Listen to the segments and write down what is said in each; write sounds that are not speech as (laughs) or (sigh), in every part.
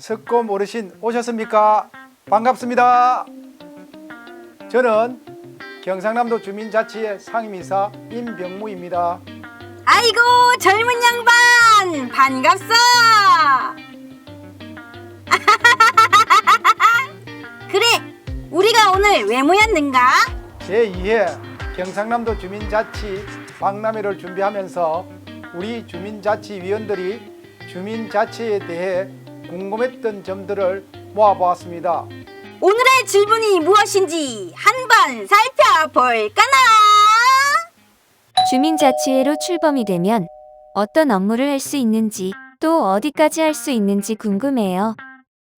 석곰 어르신 오셨습니까? 반갑습니다. 저는 경상남도 주민자치의 상임이사 임병무입니다. 아이고 젊은 양반 반갑소. (laughs) 그래 우리가 오늘 왜 모였는가? 제2회 경상남도 주민자치 박람회를 준비하면서 우리 주민자치위원들이 주민자치에 대해 궁금했던 점들을 모아보았습니다. 오늘의 질문이 무엇인지 한번 살펴볼까나? 주민자치회로 출범이 되면 어떤 업무를 할 수 있는지 또 어디까지 할 수 있는지 궁금해요.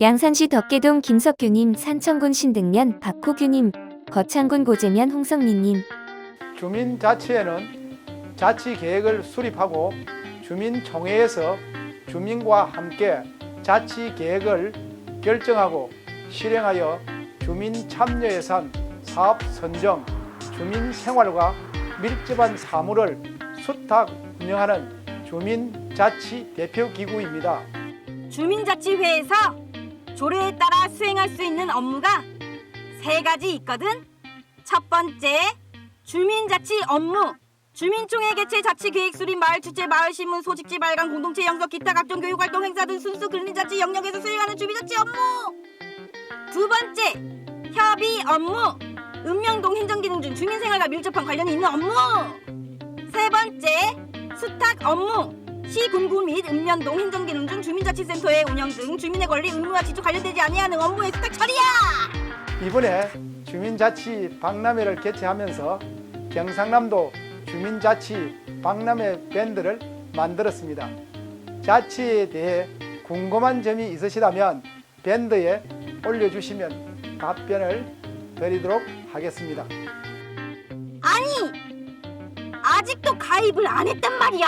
양산시 덕계동 김석규님, 산청군 신등면 박호규님, 거창군 고재면 홍성민님. 주민자치회는 자치 계획을 수립하고 주민총회에서 주민과 함께 자치 계획을 결정하고 실행하여 주민 참여 예산, 사업 선정, 주민 생활과 밀접한 사무를 수탁 운영하는 주민자치 대표기구입니다. 주민자치회에서 조례에 따라 수행할 수 있는 업무가 세 가지 있거든. 첫 번째, 주민자치 업무. 주민총회 개최 자치 계획 수립 마을 주최 마을 신문 소식지 발간 공동체 영석 기타 각종 교육 활동 행사 등 순수 근린자치 영역에서 수행하는 주민자치 업무. 두 번째, 협의 업무. 읍명동 행정기능 중 주민생활과 밀접한 관련이 있는 업무. 세 번째, 수탁 업무. 시 군구 및 읍면동 행정기능 중 주민자치센터의 운영 등 주민의 권리 의무와 직접 관련되지 아니하는 업무의 수탁 처리야. 이번에 주민자치 박람회를 개최하면서 경상남도 주민자치 박람회 밴드를 만들었습니다. 자치에 대해 궁금한 점이 있으시다면 밴드에 올려주시면 답변을 드리도록 하겠습니다. 아니, 아직도 가입을 안 했단 말이야.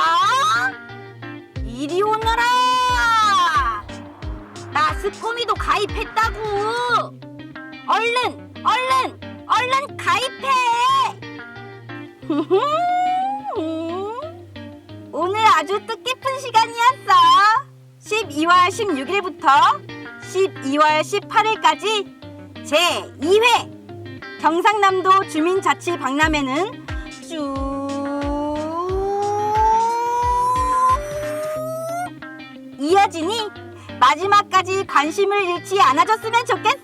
이리 오너라. 나 스코미도 가입했다고. 얼른, 얼른, 얼른 가입해. (laughs) 아주 뜻깊은 시간이었어. 12월 16일부터 12월 18일까지 제2회 경상남도 주민자치 박람회는 쭉 이어지니 마지막까지 관심을 잃지 않아줬으면 좋겠어.